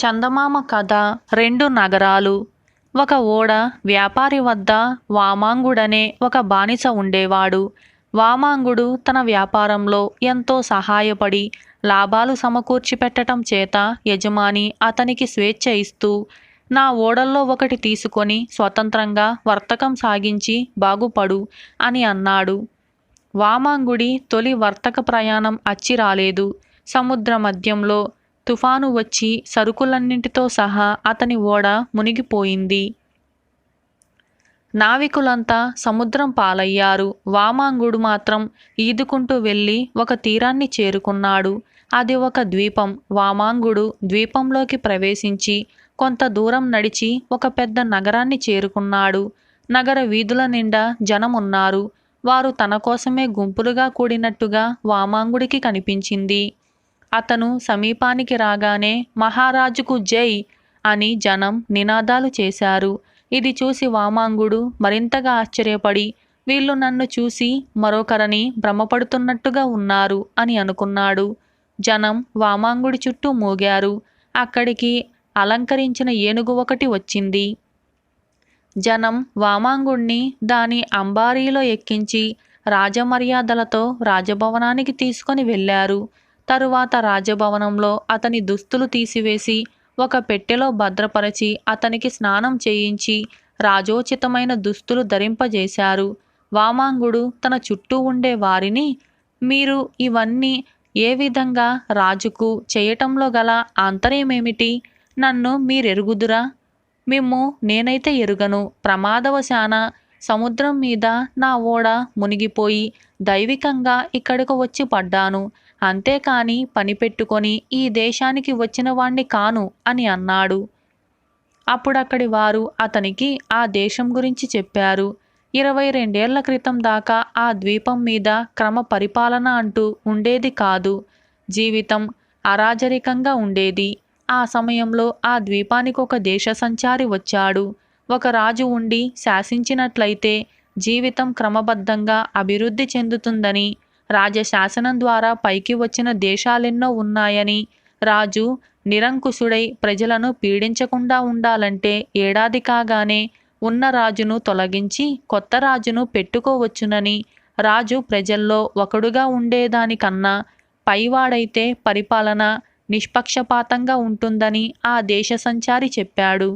చందమామ కథ రెండు నగరాలు. ఒక ఓడ వ్యాపారి వద్ద వామాంగుడనే ఒక బానిస ఉండేవాడు. వామాంగుడు తన వ్యాపారంలో ఎంతో సహాయపడి లాభాలు సమకూర్చి పెట్టడం చేత యజమాని అతనికి స్వేచ్ఛ ఇస్తూ నా ఓడల్లో ఒకటి తీసుకొని స్వతంత్రంగా వర్తకం సాగించి బాగుపడు అని అన్నాడు. వామాంగుడి తొలి వర్తక ప్రయాణం అచ్చి రాలేదు సముద్ర మధ్యంలో తుఫాను వచ్చి సరుకులన్నింటితో సహా అతని ఓడ మునిగిపోయింది. నావికులంతా సముద్రం పాలయ్యారు. వామాంగుడు మాత్రం ఈదుకుంటూ వెళ్ళి ఒక తీరాన్ని చేరుకున్నాడు. అది ఒక ద్వీపం. వామాంగుడు ద్వీపంలోకి ప్రవేశించి కొంత దూరం నడిచి ఒక పెద్ద నగరాన్ని చేరుకున్నాడు. నగర వీధుల నిండా జనం ఉన్నారు వారు తన కోసమే గుంపులుగా కూడినట్టుగా వామాంగుడికి కనిపించింది. అతను సమీపానికి రాగానే మహారాజుకు జై అని జనం నినాదాలు చేశారు. ఇది చూసి వామాంగుడు మరింతగా ఆశ్చర్యపడి వీళ్ళు నన్ను చూసి మరొకరని భ్రమపడుతున్నట్టుగా ఉన్నారు అని అనుకున్నాడు. జనం వామాంగుడి చుట్టూ మోగారు. అక్కడికి అలంకరించిన ఏనుగు ఒకటి వచ్చింది. జనం వామాంగుణ్ణి దాని అంబారీలో ఎక్కించి రాజమర్యాదలతో రాజభవనానికి తీసుకొని వెళ్ళారు. తరువాత రాజభవనంలో అతని దుస్తులు తీసివేసి ఒక పెట్టెలో భద్రపరచి అతనికి స్నానం చేయించి రాజోచితమైన దుస్తులు ధరింపజేశారు. వామాంగుడు తన చుట్టూ ఉండే వారిని మీరు ఇవన్నీ ఏ విధంగా రాజుకు చేయటంలో గల ఆంతర్యమేమిటి? నన్ను మీరెరుగుదురా? మిమ్ము నేనైతే ఎరుగను. ప్రమాదవశాన సముద్రం మీద నా ఓడ మునిగిపోయి దైవికంగా ఇక్కడికి వచ్చి పడ్డాను. అంతేకాని పని పెట్టుకొని ఈ దేశానికి వచ్చిన వాణ్ణి కాను అని అన్నాడు. అప్పుడక్కడి వారు అతనికి ఆ దేశం గురించి చెప్పారు. ఇరవై రెండేళ్ళ క్రితం దాకా ఆ ద్వీపం మీద క్రమ పరిపాలన అంటూ ఉండేది కాదు. జీవితం అరాజరికంగా ఉండేది. ఆ సమయంలో ఆ ద్వీపానికి ఒక దేశ సంచారి వచ్చాడు. ఒక రాజు ఉండి శాసించినట్లయితే జీవితం క్రమబద్ధంగా అభివృద్ధి చెందుతుందని రాజశాసనం ద్వారా పైకి వచ్చిన దేశాలెన్నో ఉన్నాయని రాజు నిరంకుశుడై ప్రజలను పీడించకుండా ఉండాలంటే ఏడాది కాగానే ఉన్న రాజును తొలగించి కొత్త రాజును పెట్టుకోవచ్చునని రాజు ప్రజల్లో ఒకడుగా ఉండేదానికన్నా పైవాడైతే పరిపాలన నిష్పక్షపాతంగా ఉంటుందని ఆ దేశ సంచారి చెప్పాడు.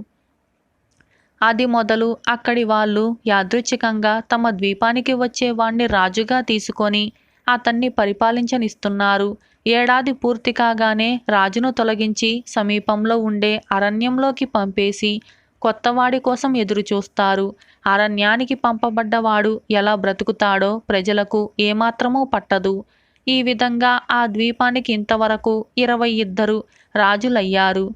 అది మొదలు అక్కడి వాళ్ళు యాదృచ్ఛికంగా తమ ద్వీపానికి వచ్చే వాణ్ణి రాజుగా తీసుకొని అతన్ని పరిపాలించనిస్తున్నారు. ఏడాది పూర్తి కాగానే రాజును తొలగించి సమీపంలో ఉండే అరణ్యంలోకి పంపేసి కొత్తవాడి కోసం ఎదురుచూస్తారు. అరణ్యానికి పంపబడ్డవాడు ఎలా బ్రతుకుతాడో ప్రజలకు ఏమాత్రమూ పట్టదు. ఈ విధంగా ఆ ద్వీపానికి ఇంతవరకు ఇరవై ఇద్దరు రాజులయ్యారు.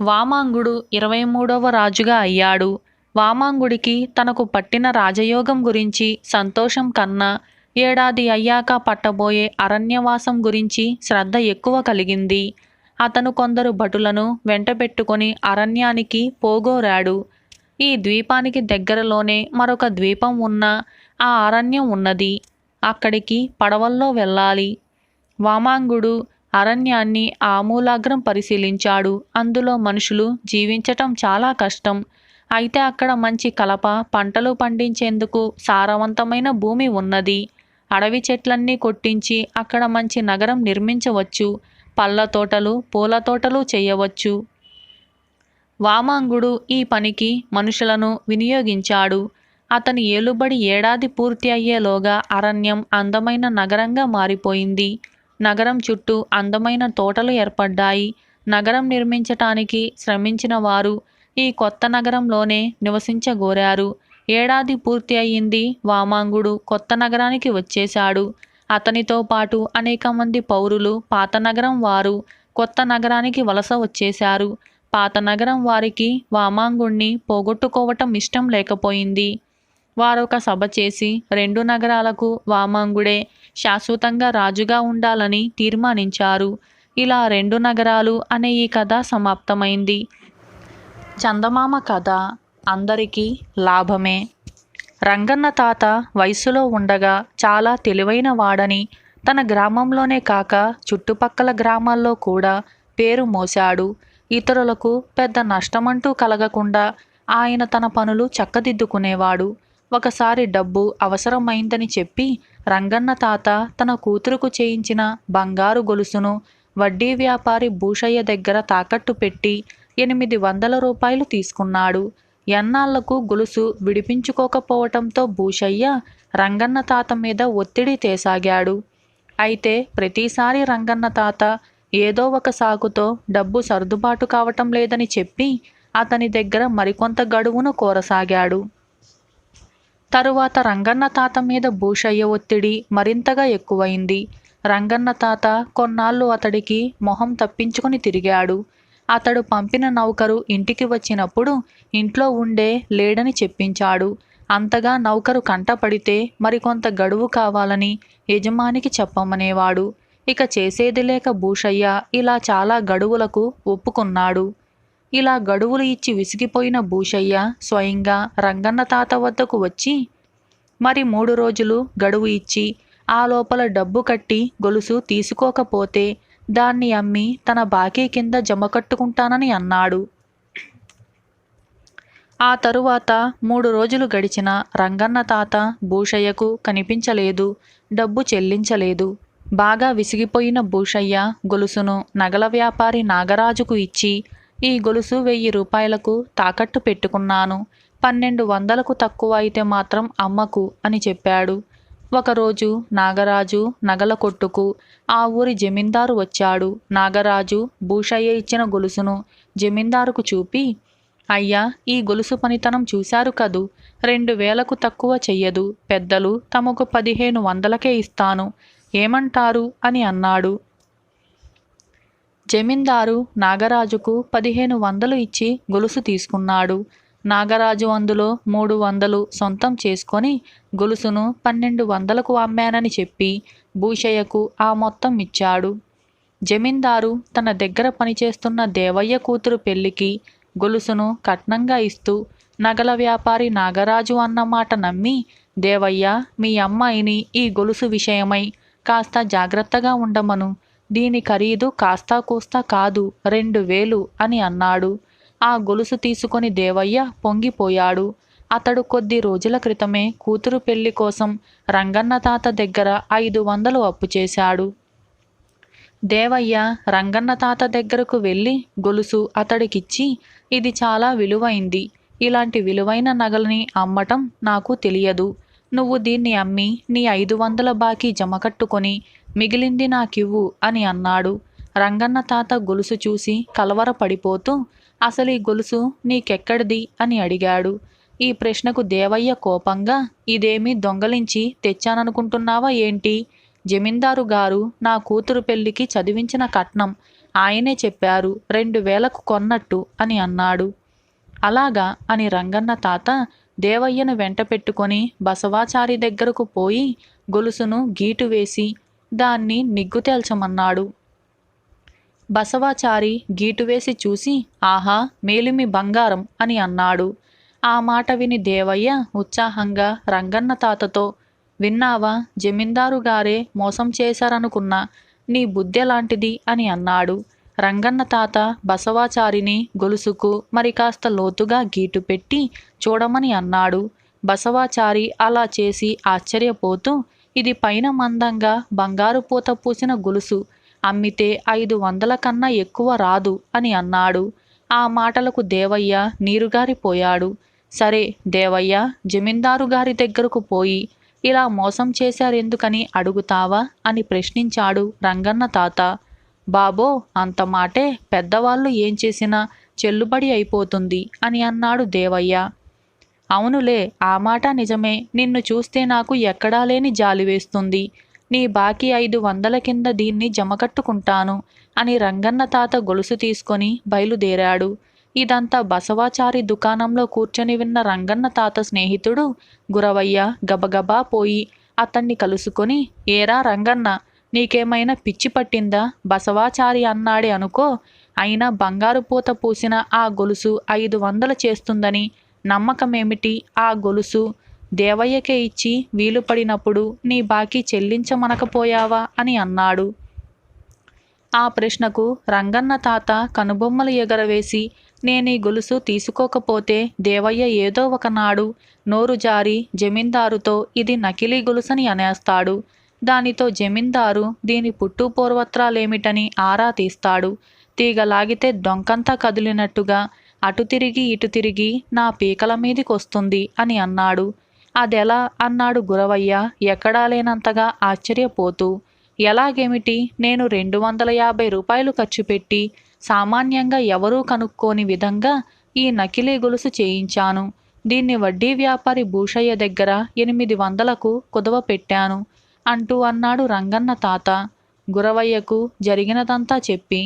వామాంగుడు ఇరవై మూడవ రాజుగా అయ్యాడు. వామాంగుడికి తనకు పట్టిన రాజయోగం గురించి సంతోషం కన్నా ఏడాది అయ్యాక పట్టబోయే అరణ్యవాసం గురించి శ్రద్ధ ఎక్కువ కలిగింది. అతను కొందరు భటులను వెంటబెట్టుకొని అరణ్యానికి పోగోరాడు. ఈ ద్వీపానికి దగ్గరలోనే మరొక ద్వీపం ఉన్న ఆ అరణ్యం ఉన్నది. అక్కడికి పడవల్లో వెళ్ళాలి. వామాంగుడు అరణ్యాన్ని ఆమూలాగ్రం పరిశీలించాడు. అందులో మనుషులు జీవించటం చాలా కష్టం. అయితే అక్కడ మంచి కలప పంటలు పండించేందుకు సారవంతమైన భూమి ఉన్నది. అడవి చెట్లన్నీ కొట్టించి అక్కడ మంచి నగరం నిర్మించవచ్చు. పళ్ళ తోటలు పూల తోటలు చేయవచ్చు. వామాంగుడు ఈ పనికి మనుషులను వినియోగించాడు. అతని ఏలుబడి ఏడాది పూర్తి అయ్యేలోగా అరణ్యం అందమైన నగరంగా మారిపోయింది. నగరం చుట్టూ అందమైన తోటలు ఏర్పడ్డాయి. నగరం నిర్మించటానికి శ్రమించిన వారు ఈ కొత్త నగరంలోనే నివసించగోరారు. ఏడాది పూర్తి అయ్యింది వామాంగుడు కొత్త నగరానికి వచ్చేశాడు. అతనితో పాటు అనేక మంది పౌరులు పాత నగరం వారు కొత్త నగరానికి వలస వచ్చేశారు. పాత నగరం వారికి వామాంగుణ్ణి పోగొట్టుకోవటం ఇష్టం లేకపోయింది. వారొక సభ చేసి రెండు నగరాలకు వామాంగుడే శాశ్వతంగా రాజుగా ఉండాలని తీర్మానించారు. ఇలా రెండు నగరాలు అనే ఈ కథ సమాప్తమైంది. చందమామ కథ అందరికీ లాభమే. రంగన్న తాత వయసులో ఉండగా చాలా తెలివైన వాడని తన గ్రామంలోనే కాక చుట్టుపక్కల గ్రామాల్లో కూడా పేరు మోశాడు. ఇతరులకు పెద్ద నష్టమంటూ కలగకుండా ఆయన తన పనులు చక్కదిద్దుకునేవాడు. ఒకసారి డబ్బు అవసరమైందని చెప్పి రంగన్న తాత తన కూతురుకు చేయించిన బంగారు గొలుసును వడ్డీ వ్యాపారి భూషయ్య దగ్గర తాకట్టు పెట్టి ఎనిమిది వందల రూపాయలు తీసుకున్నాడు. ఎన్నాళ్ళకు గొలుసు విడిపించుకోకపోవటంతో భూషయ్య రంగన్న తాత మీద ఒత్తిడి తేసాగాడు. అయితే ప్రతిసారి రంగన్న తాత ఏదో ఒక సాకుతో డబ్బు సర్దుబాటు కావటం లేదని చెప్పి అతని దగ్గర మరికొంత గడువును కోరసాగాడు. తరువాత రంగన్న తాత మీద భూషయ్య ఒత్తిడి మరింతగా ఎక్కువైంది. రంగన్న తాత కొన్నాళ్ళు అతడికి మొహం తప్పించుకుని తిరిగాడు. అతడు పంపిన నౌకరు ఇంటికి వచ్చినప్పుడు ఇంట్లో ఉండే లేడని చెప్పించాడు. అంతగా నౌకరు కంటపడితే మరికొంత గడువు కావాలని యజమానికి చెప్పమనేవాడు. ఇక చేసేది లేక భూషయ్య ఇలా చాలా గడువులకు ఒప్పుకున్నాడు. ఇలా గడువులు ఇచ్చి విసిగిపోయిన భూషయ్య స్వయంగా రంగన్న తాత వద్దకు వచ్చి మరి మూడు రోజులు గడువు ఇచ్చి ఆ లోపల డబ్బు కట్టి గొలుసు తీసుకోకపోతే దాన్ని అమ్మి తన బాకీ కింద జమ కట్టుకుంటానని అన్నాడు. ఆ తరువాత మూడు రోజులు గడిచిన రంగన్న తాత భూషయ్యకు కనిపించలేదు డబ్బు చెల్లించలేదు. బాగా విసిగిపోయిన భూషయ్య గొలుసును నగల వ్యాపారి నాగరాజుకు ఇచ్చి ఈ గొలుసు వెయ్యి రూపాయలకు తాకట్టు పెట్టుకున్నాను పన్నెండు వందలకు తక్కువ అయితే మాత్రం అమ్మకు అని చెప్పాడు. ఒకరోజు నాగరాజు నగల కొట్టుకు ఆ ఊరి జమీందారు వచ్చాడు. నాగరాజు భూషయ్య ఇచ్చిన గొలుసును జమీందారుకు చూపి అయ్యా ఈ గొలుసు పనితనం చూశారు కదూ. రెండు వేలకు తక్కువ చెయ్యదు. పెద్దలు తమకు పదిహేను వందలకే ఇస్తాను. ఏమంటారు? అని అన్నాడు. జమీందారు నాగరాజుకు పదిహేను వందలు ఇచ్చి గొలుసు తీసుకున్నాడు. నాగరాజు అందులో మూడు వందలు సొంతం చేసుకొని గొలుసును పన్నెండు వందలకు అమ్మానని చెప్పి భూషయ్యకు ఆ మొత్తం ఇచ్చాడు. జమీందారు తన దగ్గర పనిచేస్తున్న దేవయ్య కూతురు పెళ్ళికి గొలుసును కట్నంగా ఇస్తూ నగల వ్యాపారి నాగరాజు అన్న మాట నమ్మి దేవయ్య మీ అమ్మాయిని ఈ గొలుసు విషయమై కాస్త జాగ్రత్తగా ఉండమను. దీని ఖరీదు కాస్తా కూస్తా కాదు రెండు వేలు అని అన్నాడు. ఆ గొలుసు తీసుకొని దేవయ్య పొంగిపోయాడు. అతడు కొద్ది రోజుల క్రితమే కూతురు పెళ్ళి కోసం రంగన్న తాత దగ్గర ఐదు వందలు అప్పు చేశాడు. దేవయ్య రంగన్న తాత దగ్గరకు వెళ్ళి గొలుసు అతడికిచ్చి ఇది చాలా విలువైంది. ఇలాంటి విలువైన నగలని అమ్మటం నాకు తెలియదు. నువ్వు దీన్ని అమ్మి నీ ఐదు వందల బాకీ జమ కట్టుకొని మిగిలింది నాకివ్వు అని అన్నాడు. రంగన్న తాత గొలుసు చూసి కలవరపడిపోతూ అసలు ఈ గొలుసు నీకెక్కడిది? అని అడిగాడు. ఈ ప్రశ్నకు దేవయ్య కోపంగా ఇదేమీ దొంగలించి తెచ్చాననుకుంటున్నావా ఏంటి? జమీందారు గారు నా కూతురు పెళ్ళికి చదివించిన కట్నం ఆయనే చెప్పారు రెండు వేలకు కొన్నట్టు అని అన్నాడు. అలాగా అని రంగన్న తాత దేవయ్యను వెంట పెట్టుకొని బసవాచారి దగ్గరకు పోయి గొలుసును గీటు వేసి దాన్ని నిగ్గు తేల్చమన్నాడు. బసవాచారి గీటు వేసి చూసి ఆహా మేలిమి బంగారం అని అన్నాడు. ఆ మాట విని దేవయ్య ఉత్సాహంగా రంగన్న తాతతో విన్నావా జమీందారు గారే మోసం చేశారనుకున్నా నీ బుద్ధె లాంటిది అని అన్నాడు. రంగన్న తాత బసవాచారిని గొలుసుకు మరి కాస్త లోతుగా గీటు పెట్టి చూడమని అన్నాడు. బసవాచారి అలా చేసి ఆశ్చర్యపోతూ ఇది పైన మందంగా బంగారు పూత పూసిన గొలుసు అమ్మితే ఐదు వందల కన్నా ఎక్కువ రాదు అని అన్నాడు. ఆ మాటలకు దేవయ్య నీరుగారిపోయాడు. సరే దేవయ్య జమీందారు గారి దగ్గరకు పోయి ఇలా మోసం చేశారెందుకని అడుగుతావా అని ప్రశ్నించాడు రంగన్న తాత. బాబో అంత మాటే పెద్దవాళ్ళు ఏం చేసినా చెల్లుబడి అయిపోతుంది అని అన్నాడు దేవయ్య. అవునులే ఆ మాట నిజమే. నిన్ను చూస్తే నాకు ఎక్కడా లేని జాలి వేస్తుంది. నీ బాకీ ఐదు వందల కింద దీన్ని జమకట్టుకుంటాను అని రంగన్న తాత గొలుసు తీసుకొని బయలుదేరాడు. ఇదంతా బసవాచారి దుకాణంలో కూర్చొని విన్న రంగన్న తాత స్నేహితుడు గురవయ్య గబగబా పోయి అతన్ని కలుసుకొని ఏరా రంగన్న నీకేమైనా పిచ్చి పట్టిందా? బసవాచారి అన్నాడే అనుకో అయినా బంగారు పూత పూసిన ఆ గొలుసు ఐదు వందలు చేస్తుందని నమ్మకమేమిటి? ఆ గొలుసు దేవయ్యకే ఇచ్చి వీలు పడినప్పుడు నీ బాకీ చెల్లించమనకపోయావా అని అన్నాడు. ఆ ప్రశ్నకు రంగన్న తాత కనుబొమ్మలు ఎగరవేసి నేనీ గొలుసు తీసుకోకపోతే దేవయ్య ఏదో ఒకనాడు నోరు జారి జమీందారుతో ఇది నకిలీ గొలుసని అనేస్తాడు. దానితో జమీందారు దీని పుట్టు పూర్వత్రాలేమిటని ఆరా తీస్తాడు. తీగలాగితే డొంకంతా కదిలినట్టుగా అటు తిరిగి ఇటు తిరిగి నా పీకల మీదికొస్తుంది అని అన్నాడు. అదెలా అన్నాడు గురవయ్య ఎక్కడా లేనంతగా ఆశ్చర్యపోతూ. ఎలాగేమిటి? నేను రెండు వందల యాభై రూపాయలు ఖర్చు పెట్టి సామాన్యంగా ఎవరూ కనుక్కోని విధంగా ఈ నకిలీ గొలుసు చేయించాను. దీన్ని వడ్డీ వ్యాపారి భూషయ్య దగ్గర ఎనిమిది వందలకు కుదవ పెట్టాను అంటూ అన్నాడు రంగన్న తాత. గురవయ్యకు జరిగినదంతా చెప్పి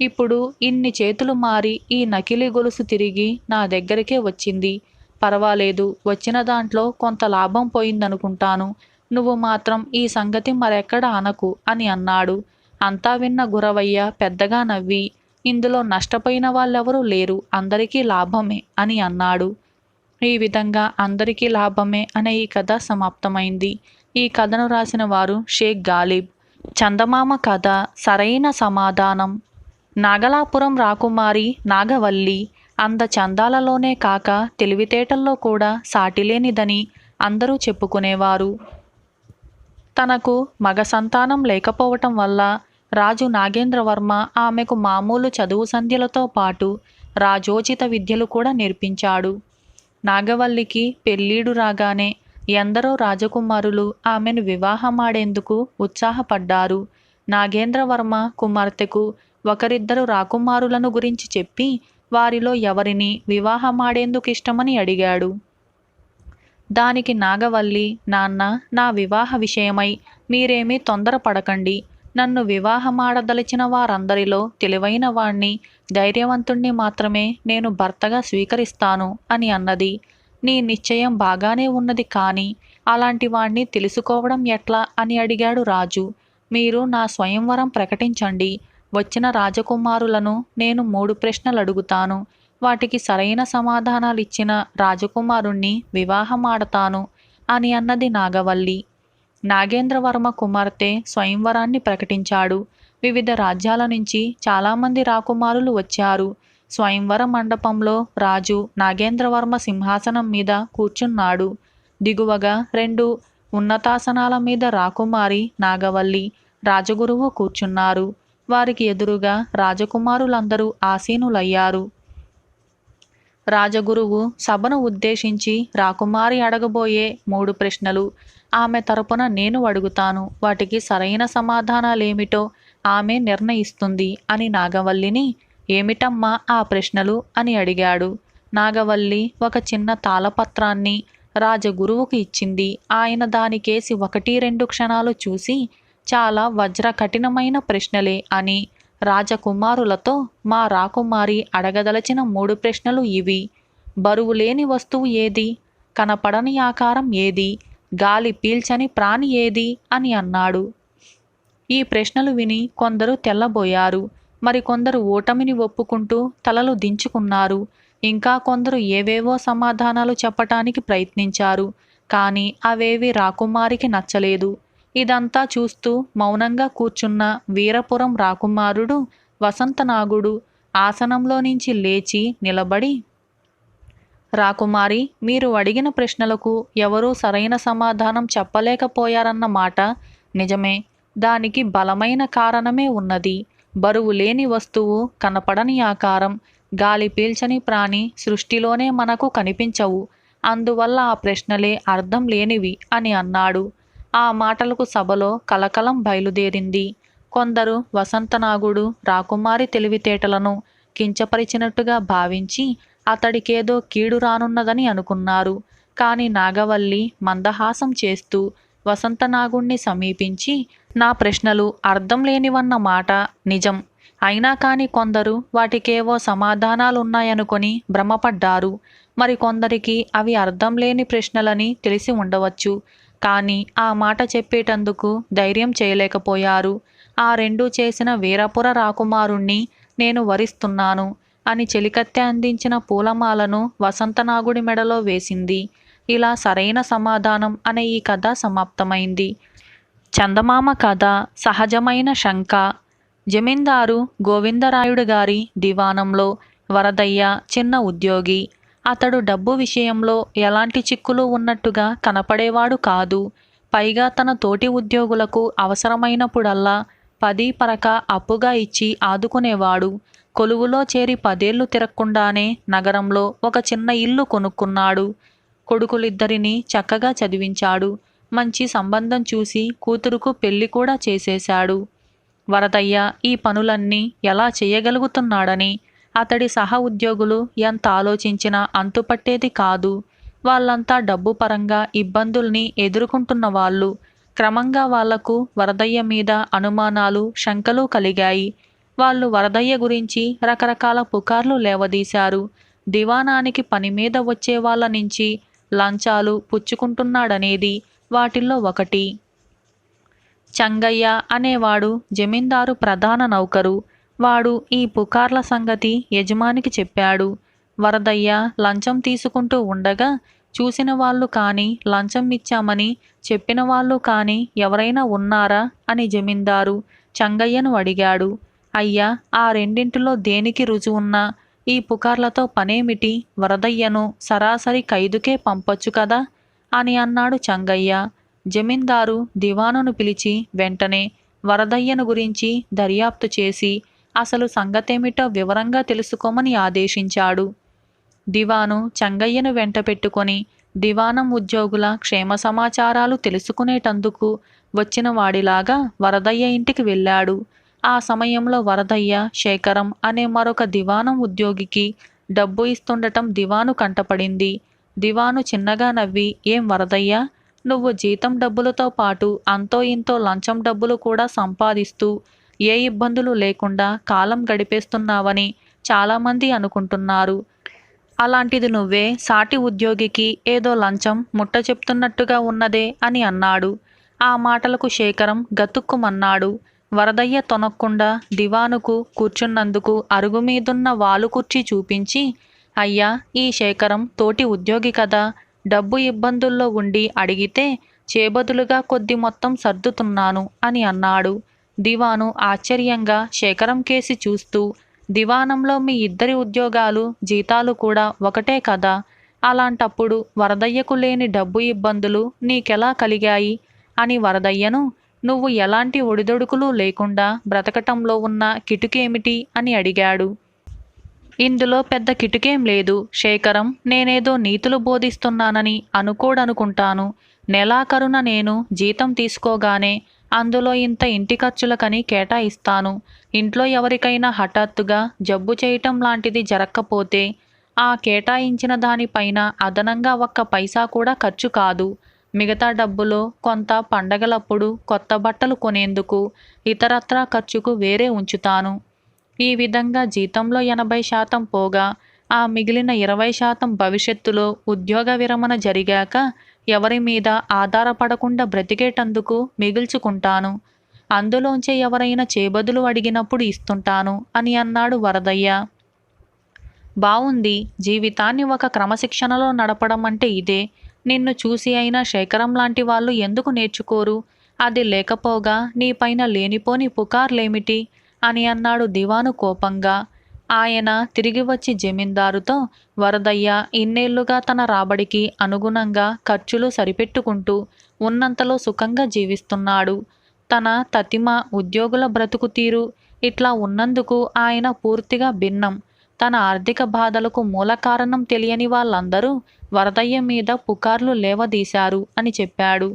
ఇప్పుడు ఇన్ని చేతులు మారి ఈ నకిలీ గొలుసు తిరిగి నా దగ్గరికే వచ్చింది. పర్వాలేదు వచ్చిన దాంట్లో కొంత లాభం పోయిందనుకుంటాను. నువ్వు మాత్రం ఈ సంగతి మరెక్కడ అనకు అని అన్నాడు. అంతా విన్న గురవయ్య పెద్దగా నవ్వి ఇందులో నష్టపోయిన వాళ్ళెవరూ లేరు అందరికీ లాభమే అని అన్నాడు. ఈ విధంగా అందరికీ లాభమే అనే ఈ కథ సమాప్తమైంది. ఈ కథను రాసిన వారు షేక్ గాలిబ్. చందమామ కథ సరైన సమాధానం. నాగలాపురం రాకుమారి నాగవల్లి. అంద చందాలలోనే కాక తెలివితేటల్లో కూడా సాటిలేనిదని అందరూ చెప్పుకునేవారు. తనకు మగ సంతానం లేకపోవటం వల్ల రాజు నాగేంద్రవర్మ ఆమెకు మామూలు చదువు సంధ్యలతో పాటు రాజోచిత విద్యలు కూడా నేర్పించాడు. నాగవల్లికి పెళ్ళీడు రాగానే ఎందరో రాజకుమారులు ఆమెను వివాహమాడేందుకు ఉత్సాహపడ్డారు. నాగేంద్రవర్మ కుమార్తెకు ఒకరిద్దరు రాకుమారులను గురించి చెప్పి వారిలో ఎవరిని వివాహమాడేందుకు ఇష్టమని అడిగాడు. దానికి నాగవల్లి నాన్న నా వివాహ విషయమై మీరేమీ తొందరపడకండి. నన్ను వివాహమాడదలిచిన వారందరిలో తెలివైన వాణ్ణి ధైర్యవంతుణ్ణి మాత్రమే నేను భర్తగా స్వీకరిస్తాను అని అన్నది. నీ నిశ్చయం బాగానే ఉన్నది కానీ అలాంటి వాణ్ణి తెలుసుకోవడం ఎట్లా అని అడిగాడు రాజు. మీరు నా స్వయంవరం ప్రకటించండి. వచ్చిన రాజకుమారులను నేను మూడు ప్రశ్నలు అడుగుతాను వాటికి సరైన సమాధానాలు ఇచ్చిన రాజకుమారుణ్ణి వివాహమాడతాను అని అన్నది నాగవల్లి. నాగేంద్రవర్మ కుమార్తె స్వయంవరాన్ని ప్రకటించాడు. వివిధ రాజ్యాల నుంచి చాలామంది రాకుమారులు వచ్చారు. స్వయంవర మండపంలో రాజు నాగేంద్రవర్మ సింహాసనం మీద కూర్చున్నాడు. దిగువగా రెండు ఉన్నతాసనాల మీద రాకుమారి నాగవల్లి రాజగురువు కూర్చున్నారు. వారికి ఎదురుగా రాజకుమారులందరూ ఆసీనులయ్యారు. రాజగురువు సభను ఉద్దేశించి రాకుమారి అడగబోయే మూడు ప్రశ్నలు ఆమె తరపున నేను అడుగుతాను. వాటికి సరైన సమాధానాలేమిటో ఆమె నిర్ణయిస్తుంది అని నాగవల్లిని ఏమిటమ్మా ఆ ప్రశ్నలు? అని అడిగాడు. నాగవల్లి ఒక చిన్న తాళపత్రాన్ని రాజగురువుకు ఇచ్చింది. ఆయన దానికేసి ఒకటి రెండు క్షణాలు చూసి చాలా వజ్ర కఠినమైన ప్రశ్నలే అని రాజకుమారులతో మా రాకుమారి అడగదలచిన మూడు ప్రశ్నలు ఇవి. బరువు లేని వస్తువు ఏది? కనపడని ఆకారం ఏది? గాలి పీల్చని ప్రాణి ఏది? అని అన్నాడు. ఈ ప్రశ్నలు విని కొందరు తెల్లబోయారు. మరికొందరు ఓటమిని ఒప్పుకుంటూ తలలు దించుకున్నారు. ఇంకా కొందరు ఏవేవో సమాధానాలు చెప్పటానికి ప్రయత్నించారు. కానీ అవేవి రాకుమారికి నచ్చలేదు. ఇదంతా చూస్తూ మౌనంగా కూర్చున్న వీరపురం రాకుమారుడు వసంతనాగుడు ఆసనంలో నుంచి లేచి నిలబడి రాకుమారి మీరు అడిగిన ప్రశ్నలకు ఎవరూ సరైన సమాధానం చెప్పలేకపోయారన్న మాట నిజమే. దానికి బలమైన కారణమే ఉన్నది. బరువు లేని వస్తువు కనపడని ఆకారం గాలి పీల్చని ప్రాణి సృష్టిలోనే మనకు కనిపించవు. అందువల్ల ఆ ప్రశ్నలే అర్థం లేనివి అని అన్నాడు. ఆ మాటలకు సభలో కలకలం బయలుదేరింది. కొందరు వసంతనాగుడు రాకుమారి తెలివితేటలను కించపరిచినట్టుగా భావించి అతడికేదో కీడు రానున్నదని అనుకున్నారు. కానీ నాగవల్లి మందహాసం చేస్తూ వసంతనాగుణ్ణి సమీపించి నా ప్రశ్నలు అర్థం లేనివన్న మాట నిజం. అయినా కానీ కొందరు వాటికేవో సమాధానాలున్నాయనుకొని భ్రమపడ్డారు. మరికొందరికి అవి అర్థం లేని ప్రశ్నలని తెలిసి ఉండవచ్చు. కానీ ఆ మాట చెప్పేటందుకు ధైర్యం చేయలేకపోయారు. ఆ రెండు చేసిన వీరపుర రాకుమారుణ్ణి నేను వరిస్తున్నాను అని చెలికత్తె అందించిన పూలమాలను వసంతనాగుడి మెడలో వేసింది. ఇలా సరైన సమాధానం అనే ఈ కథ సమాప్తమైంది. చందమామ కథ సహజమైన శంక. జమీందారు గోవిందరాయుడు గారి దివానంలో వరదయ్య చిన్న ఉద్యోగి. అతడు డబ్బు విషయంలో ఎలాంటి చిక్కులు ఉన్నట్టుగా కనపడేవాడు కాదు. పైగా తన తోటి ఉద్యోగులకు అవసరమైనప్పుడల్లా పది పరక అప్పుగా ఇచ్చి ఆదుకునేవాడు. కొలువులో చేరి పదేళ్ళు తిరగకుండానే నగరంలో ఒక చిన్న ఇల్లు కొనుక్కున్నాడు. కొడుకులిద్దరినీ చక్కగా చదివించాడు. మంచి సంబంధం చూసి కూతురుకు పెళ్ళి కూడా చేసేశాడు. వరదయ్య ఈ పనులన్నీ ఎలా చేయగలుగుతున్నాడని అతడి సహ ఉద్యోగులు ఎంత ఆలోచించినా అంతుపట్టేది కాదు. వాళ్ళంతా డబ్బు పరంగా ఇబ్బందుల్ని ఎదుర్కొంటున్న వాళ్ళు. క్రమంగా వాళ్ళకు వరదయ్య మీద అనుమానాలు శంకలు కలిగాయి. వాళ్ళు వరదయ్య గురించి రకరకాల పుకార్లు లేవదీశారు. దివాణానికి పని మీద వచ్చే వాళ్ళ నుంచి లంచాలు పుచ్చుకుంటున్నాడనేది వాటిల్లో ఒకటి. చంగయ్య అనేవాడు జమీందారు ప్రధాన నౌకరు. వాడు ఈ పుకార్ల సంగతి యజమానికి చెప్పాడు. వరదయ్య లంచం తీసుకుంటూ ఉండగా చూసిన వాళ్ళు కానీ లంచం ఇచ్చామని చెప్పిన వాళ్ళు కానీ ఎవరైనా ఉన్నారా అని జమీందారు చంగయ్యను అడిగాడు. అయ్యా ఆ రెండింటిలో దేనికి రుజువున్నా ఈ పుకార్లతో పనేమిటి? వరదయ్యను సరాసరి ఖైదుకే పంపొచ్చు కదా? అని అన్నాడు చంగయ్య. జమీందారు దివానును పిలిచి వెంటనే వరదయ్యను గురించి దర్యాప్తు చేసి అసలు సంగతేమిటో వివరంగా తెలుసుకోమని ఆదేశించాడు. దివాను చంగయ్యను వెంట పెట్టుకొని దివానం ఉద్యోగుల క్షేమ సమాచారాలు తెలుసుకునేటందుకు వచ్చిన వాడిలాగా వరదయ్య ఇంటికి వెళ్ళాడు. ఆ సమయంలో వరదయ్య శేఖరం అనే మరొక దివానం ఉద్యోగికి డబ్బు ఇస్తుండటం దివాను కంటపడింది. దివాను చిన్నగా నవ్వి ఏం వరదయ్య నువ్వు జీతం డబ్బులతో పాటు అంతో ఇంతో లంచం డబ్బులు కూడా సంపాదిస్తూ ఏ ఇబ్బందులు లేకుండా కాలం గడిపేస్తున్నావని చాలామంది అనుకుంటున్నారు. అలాంటిది నువ్వే సాటి ఉద్యోగికి ఏదో లంచం ముట్ట చెప్తున్నట్టుగా ఉన్నదే అని అన్నాడు. ఆ మాటలకు శేఖరం గతుక్కుమన్నాడు. వరదయ్య తొనక్కుండా దివానుకు కూర్చున్నందుకు అరుగు మీదున్న వాలు కుర్చీ చూపించి అయ్యా ఈ శేఖరం తోటి ఉద్యోగి కదా. డబ్బు ఇబ్బందుల్లో ఉండి అడిగితే చేబదులుగా కొద్ది మొత్తం సర్దుతున్నాను అని అన్నాడు. దివాను ఆశ్చర్యంగా శేఖరం కేసి చూస్తూ దివానంలో మీ ఇద్దరి ఉద్యోగాలు జీతాలు కూడా ఒకటే కదా? అలాంటప్పుడు వరదయ్యకు లేని డబ్బు ఇబ్బందులు నీకెలా కలిగాయి? అని వరదయ్యను నువ్వు ఎలాంటి ఒడిదొడుకులు లేకుండా బ్రతకటంలో ఉన్న కిటుకేమిటి? అని అడిగాడు. ఇందులో పెద్ద కిటుకేం లేదు. శేఖరం నేనేదో నీతులు బోధిస్తున్నానని అనుకోడనుకుంటాను. నెలాఖరున నేను జీతం తీసుకోగానే అందులో ఇంత ఇంటి ఖర్చులకని కేటాయిస్తాను. ఇంట్లో ఎవరికైనా హఠాత్తుగా జబ్బు చేయటం లాంటిది జరక్కపోతే ఆ కేటాయించిన దానిపైన అదనంగా ఒక్క పైసా కూడా ఖర్చు కాదు. మిగతా డబ్బులో కొంత పండగలప్పుడు కొత్త బట్టలు కొనేందుకు ఇతరత్రా ఖర్చుకు వేరే ఉంచుతాను. ఈ విధంగా జీతంలో ఎనభై శాతం పోగా ఆ మిగిలిన ఇరవై శాతం భవిష్యత్తులో ఉద్యోగ విరమణ జరిగాక ఎవరి మీద ఆధారపడకుండా బ్రతికేటందుకు మిగుల్చుకుంటాను. అందులోంచే ఎవరైనా చేబదులు అడిగినప్పుడు ఇస్తుంటాను అని అన్నాడు వరదయ్య. బావుంది జీవితాన్ని ఒక క్రమశిక్షణలో నడపడం అంటే ఇదే. నిన్ను చూసి అయినా శేఖరం లాంటి వాళ్ళు ఎందుకు నేర్చుకోరు? అది లేకపోగా నీపైన లేనిపోని పుకార్లేమిటి? అని అన్నాడు దివాను కోపంగా. ఆయన తిరిగి వచ్చి జమీందారుతో వరదయ్య ఇన్నేళ్ళుగా తన రాబడికి అనుగుణంగా ఖర్చులు సరిపెట్టుకుంటూ ఉన్నంతలో సుఖంగా జీవిస్తున్నాడు. తన తతిమ ఉద్యోగుల బ్రతుకు తీరు. ఇట్లా ఉన్నందుకు ఆయన పూర్తిగా భిన్నం. తన ఆర్థిక బాధలకు మూల కారణం తెలియని వాళ్ళందరూ వరదయ్య మీద పుకార్లు లేవదీశారు అని చెప్పాడు.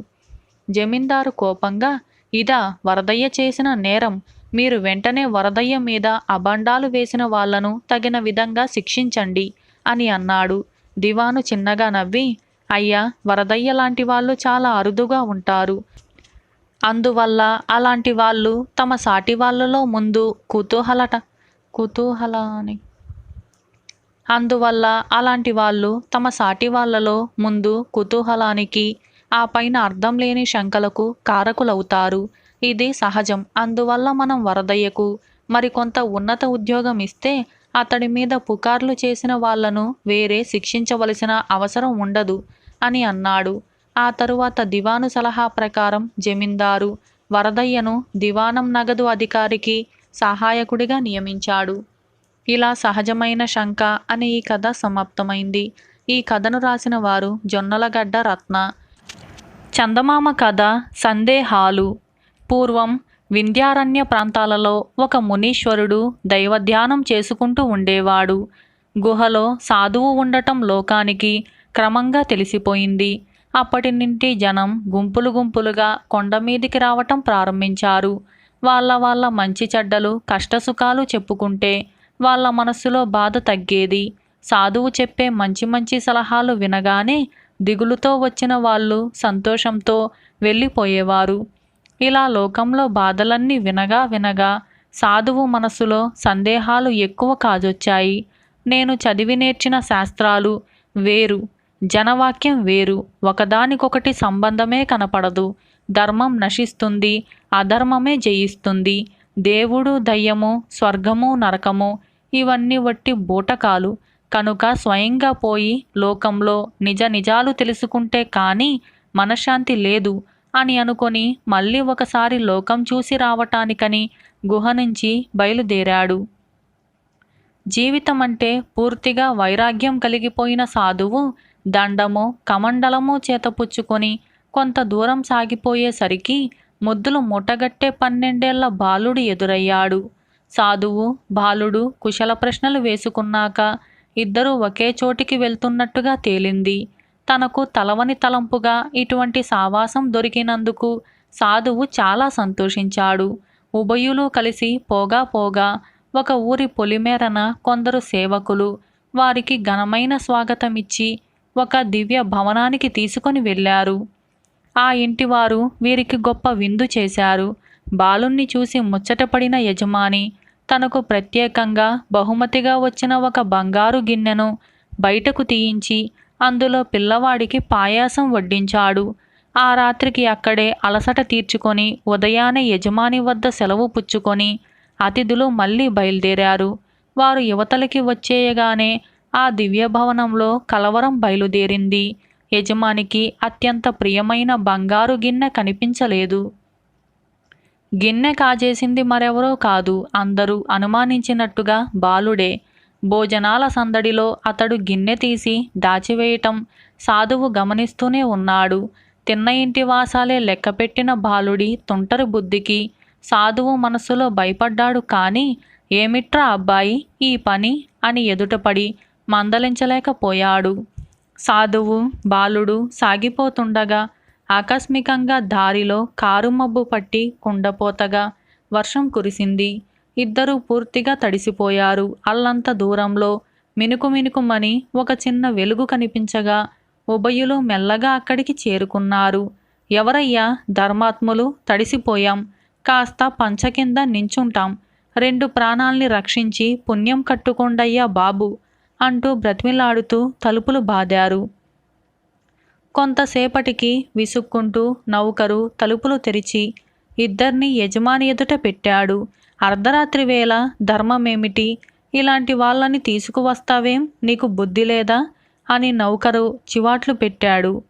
జమీందారు కోపంగా ఇదా వరదయ్య చేసిన నేరం. మీరు వెంటనే వరదయ్య మీద అబండాలు వేసిన వాళ్ళను తగిన విధంగా శిక్షించండి అని అన్నాడు. దివాను చిన్నగా నవ్వి అయ్యా వరదయ్య లాంటి వాళ్ళు చాలా అరుదుగా ఉంటారు. అందువల్ల అలాంటి వాళ్ళు తమ సాటి వాళ్ళలో ముందు కుతూహలట కుతూహలాని. అందువల్ల అలాంటి వాళ్ళు తమ సాటి వాళ్ళలో ముందు కుతూహలానికి ఆ పైన అర్థం లేని శంకలకు కారకులవుతారు. ఇది సహజం. అందువల్ల మనం వరదయ్యకు మరికొంత ఉన్నత ఉద్యోగం ఇస్తే అతడి మీద పుకార్లు చేసిన వాళ్ళను వేరే శిక్షించవలసిన అవసరం ఉండదు అని అన్నాడు. ఆ తరువాత దివాను సలహా ప్రకారం జమీందారు వరదయ్యను దివానం నగదు అధికారికి సహాయకుడిగా నియమించాడు. ఇలా సహజమైన శంక అనే ఈ కథ సమాప్తమైంది. ఈ కథను రాసిన వారు జొన్నలగడ్డ రత్న. చందమామ కథ సందేహాలు. పూర్వం వింధ్యారణ్య ప్రాంతాలలో ఒక మునీశ్వరుడు దైవధ్యానం చేసుకుంటూ ఉండేవాడు. గుహలో సాధువు ఉండటం లోకానికి క్రమంగా తెలిసిపోయింది. అప్పటి నుండి జనం గుంపులు గుంపులుగా కొండ మీదికి రావటం ప్రారంభించారు. వాళ్ళ వాళ్ళ మంచి చెడ్డలు కష్టసుఖాలు చెప్పుకుంటే వాళ్ళ మనస్సులో బాధ తగ్గేది. సాధువు చెప్పే మంచి మంచి సలహాలు వినగానే దిగులుతో వచ్చిన వాళ్ళు సంతోషంతో వెళ్ళిపోయేవారు. ఇలా లోకంలో బాధలన్నీ వినగా వినగా సాధువు మనసులో సందేహాలు ఎక్కువ కాజొచ్చాయి. నేను చదివి నేర్చిన శాస్త్రాలు వేరు జనవాక్యం వేరు ఒకదానికొకటి సంబంధమే కనపడదు. ధర్మం నశిస్తుంది అధర్మమే జయిస్తుంది. దేవుడు దయ్యము స్వర్గము నరకము ఇవన్నీ వట్టి బూటకాలు. కనుక స్వయంగా పోయి లోకంలో నిజ నిజాలు తెలుసుకుంటే కానీ మనశ్శాంతి లేదు. అని అనుకొని మళ్ళీ ఒకసారి లోకం చూసి రావటానికని గుహ నుంచి బయలుదేరాడు. జీవితం అంటే పూర్తిగా వైరాగ్యం కలిగిపోయిన సాధువు దండము కమండలము చేతపుచ్చుకొని కొంత దూరం సాగిపోయేసరికి ముద్దులు ముట్టగట్టే పన్నెండేళ్ళ బాలుడు ఎదురయ్యాడు. సాధువు బాలుడు కుశల ప్రశ్నలు వేసుకున్నాక ఇద్దరూ ఒకే చోటికి వెళ్తున్నట్టుగా తేలింది. తనకు తలవని తలంపుగా ఇటువంటి సావాసం దొరికినందుకు సాధువు చాలా సంతోషించాడు. ఉభయులు కలిసి పోగా పోగా ఒక ఊరి పొలిమేరన కొందరు సేవకులు వారికి ఘనమైన స్వాగతమిచ్చి ఒక దివ్య భవనానికి తీసుకొని వెళ్ళారు. ఆ ఇంటివారు వీరికి గొప్ప విందు చేశారు. బాలుణ్ణి చూసి ముచ్చటపడిన యజమాని తనకు ప్రత్యేకంగా బహుమతిగా వచ్చిన ఒక బంగారు గిన్నెను బయటకు తీయించి అందులో పిల్లవాడికి పాయాసం వడ్డించాడు. ఆ రాత్రికి అక్కడే అలసట తీర్చుకొని ఉదయాన్నే యజమాని వద్ద సెలవు పుచ్చుకొని అతిథులు మళ్ళీ బయలుదేరారు. వారు యువతలకి వచ్చేయగానే ఆ దివ్య భవనంలో కలవరం బయలుదేరింది. యజమానికి అత్యంత ప్రియమైన బంగారు గిన్నె కనిపించలేదు. గిన్నె కాజేసింది మరెవరో కాదు అందరూ అనుమానించినట్టుగా బాలుడే. భోజనాల సందడిలో అతడు గిన్నె తీసి దాచివేయటం సాధువు గమనిస్తూనే ఉన్నాడు. తిన్న ఇంటి వాసాలే లెక్కపెట్టిన బాలుడి తుంటరి బుద్ధికి సాధువు మనసులో భయపడ్డాడు కానీ ఏమిట్రా అబ్బాయి ఈ పని? అని ఎదుటపడి మందలించలేకపోయాడు. సాధువు బాలుడు సాగిపోతుండగా ఆకస్మికంగా దారిలో కారు మబ్బు పట్టి కుండపోతగా వర్షం కురిసింది. ఇద్దరూ పూర్తిగా తడిసిపోయారు. అల్లంత దూరంలో మినుకు మినుకుమని ఒక చిన్న వెలుగు కనిపించగా ఉభయులు మెల్లగా అక్కడికి చేరుకున్నారు. ఎవరయ్యా? ధర్మాత్ములు తడిసిపోయాం. కాస్త పంచ కింద నించుంటాం. రెండు ప్రాణాల్ని రక్షించి పుణ్యం కట్టుకోండయ్యా బాబు అంటూ బ్రతిమిలాడుతూ తలుపులు బాదారు. కొంతసేపటికి విసుక్కుంటూ నౌకరు తలుపులు తెరిచి ఇద్దరిని యజమాని ఎదుట పెట్టాడు. అర్ధరాత్రి వేళ ధర్మమేమిటి? ఇలాంటి వాళ్ళని తీసుకువస్తావేం? నీకు బుద్ధి లేదా? అని నౌకరు చివాట్లు పెట్టాడు.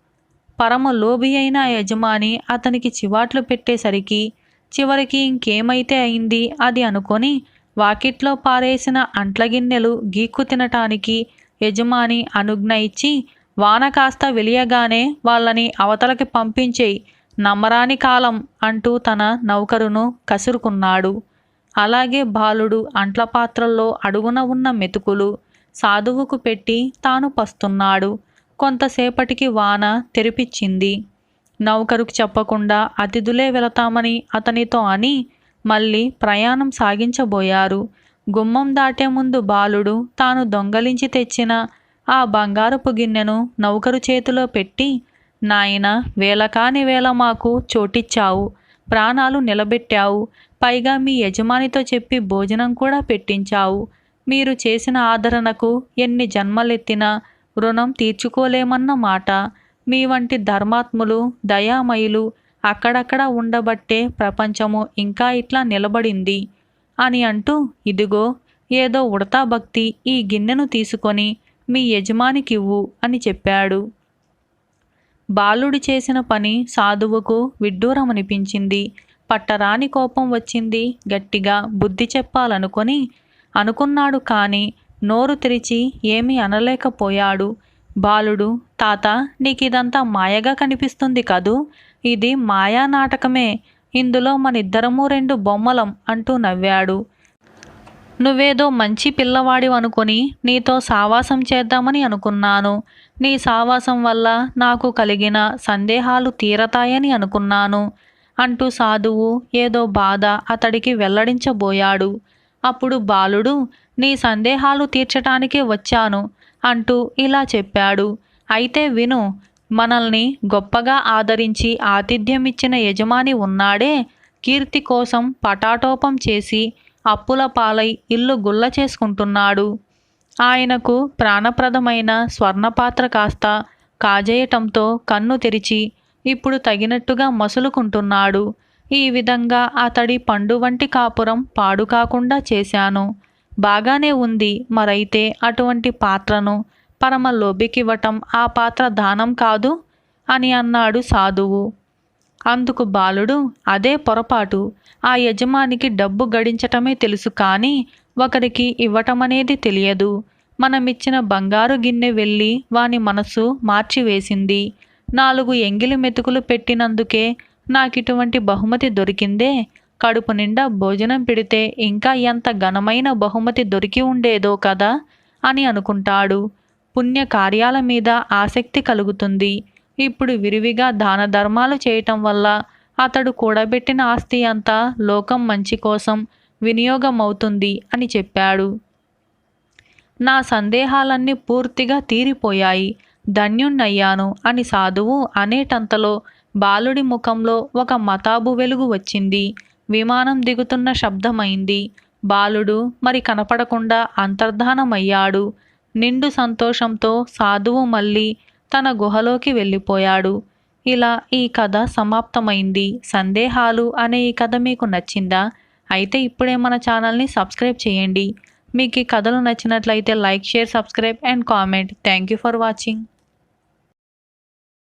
పరమ లోభి అయిన యజమాని అతనికి చివాట్లు పెట్టేసరికి చివరికి ఇంకేమైతే అయింది అది అనుకొని వాకిట్లో పారేసిన అంట్ల గిన్నెలు గీక్కు తినటానికి యజమాని అనుజ్ఞ ఇచ్చి వాన కాస్త వెలియగానే వాళ్ళని అవతలకి పంపించేయి నమ్మరాని కాలం అంటూ తన నౌకరును కసురుకున్నాడు. అలాగే బాలుడు అంట్ల పాత్రల్లో అడుగున ఉన్న మెతుకులు సాధువుకు పెట్టి తాను పస్తున్నాడు. కొంతసేపటికి వాన తెరిపిచ్చింది. నౌకరుకు చెప్పకుండా అతిథులే వెళతామని అతనితో అని మళ్ళీ ప్రయాణం సాగించబోయారు. గుమ్మం దాటే ముందు బాలుడు తాను దొంగలించి తెచ్చిన ఆ బంగారపు గిన్నెను నౌకరు చేతిలో పెట్టి నాయన వేల కాని వేల మాకు చోటిచ్చావు. ప్రాణాలు నిలబెట్టావు. పైగా మీ యజమానితో చెప్పి భోజనం కూడా పెట్టించావు. మీరు చేసిన ఆదరణకు ఎన్ని జన్మలెత్తినా రుణం తీర్చుకోలేమన్న మాట. మీ వంటి ధర్మాత్ములు దయామయులు అక్కడక్కడ ఉండబట్టే ప్రపంచము ఇంకా ఇట్లా నిలబడింది అని అంటూ ఇదిగో ఏదో ఉడతా భక్తి ఈ గిన్నెను తీసుకొని మీ యజమానికివ్వు అని చెప్పాడు. బాలుడు చేసిన పని సాధువుకు విడ్డూరమనిపించింది. పట్టరాని కోపం వచ్చింది. గట్టిగా బుద్ధి చెప్పాలనుకొని అనుకున్నాడు కానీ నోరు తెరిచి ఏమీ అనలేకపోయాడు. బాలుడు తాత నీకిదంతా మాయగా కనిపిస్తుంది కదూ? ఇది మాయా నాటకమే. ఇందులో మనిద్దరము రెండు బొమ్మలం అంటూ నవ్వాడు. నువ్వేదో మంచి పిల్లవాడివి అనుకుని నీతో సావాసం చేద్దామని అనుకున్నాను. నీ సావాసం వల్ల నాకు కలిగిన సందేహాలు తీరతాయని అనుకున్నాను. అంటూ సాధువు ఏదో బాధ అతడికి వెల్లడించబోయాడు. అప్పుడు బాలుడు నీ సందేహాలు తీర్చటానికే వచ్చాను అంటూ ఇలా చెప్పాడు. అయితే విను మనల్ని గొప్పగా ఆదరించి ఆతిథ్యం ఇచ్చిన యజమాని ఉన్నాడే. కీర్తి కోసం పటాటోపం చేసి అప్పుల పాలై ఇల్లు గుల్ల చేసుకుంటున్నాడు. ఆయనకు ప్రాణప్రదమైన స్వర్ణపాత్ర కాస్త కాజేయటంతో కన్ను తెరిచి ఇప్పుడు తగినట్టుగా మసులుకుంటున్నాడు. ఈ విధంగా అతడి పండు వంటి కాపురం పాడు కాకుండా చేశాను. బాగానే ఉంది. మరైతే అటువంటి పాత్రను పరమ లోబికివ్వటం ఆ పాత్ర దానం కాదు అని అన్నాడు సాధువు. అందుకు బాలుడు అదే పొరపాటు. ఆ యజమానికి డబ్బు గడించటమే తెలుసు కానీ ఒకరికి ఇవ్వటమనేది తెలియదు. మనమిచ్చిన బంగారు గిన్నె వెళ్ళి వాని మనసు మార్చివేసింది. నాలుగు ఎంగిలి మెతుకులు పెట్టినందుకే నాకిటువంటి బహుమతి దొరికిందే. కడుపు నిండా భోజనం పెడితే ఇంకా ఎంత ఘనమైన బహుమతి దొరికి ఉండేదో కదా అని అనుకుంటాడు. పుణ్య కార్యాల మీద ఆసక్తి కలుగుతుంది. ఇప్పుడు విరివిగా దాన ధర్మాలు చేయటం వల్ల అతడు కూడబెట్టిన ఆస్తి అంతా లోకం మంచి కోసం వినియోగం అవుతుంది అని చెప్పాడు. నా సందేహాలన్నీ పూర్తిగా తీరిపోయాయి. ధన్యుణ్ణయ్యాను అని సాధువు అనేటంతలో బాలుడి ముఖంలో ఒక మతాబు వెలుగు వచ్చింది. విమానం దిగుతున్న శబ్దమైంది. బాలుడు మరి కనపడకుండా అంతర్ధానమయ్యాడు. నిండు సంతోషంతో సాధువు మళ్ళీ తన గుహలోకి వెళ్ళిపోయాడు. ఇలా ఈ కథ సమాప్తమైంది. సందేహాలు అనే ఈ కథ మీకు నచ్చిందా? అయితే ఇప్పుడే మన ఛానల్ని సబ్స్క్రైబ్ చేయండి. మీకు ఈ కథలు నచ్చినట్లయితే like share subscribe and comment. Thank you for watching.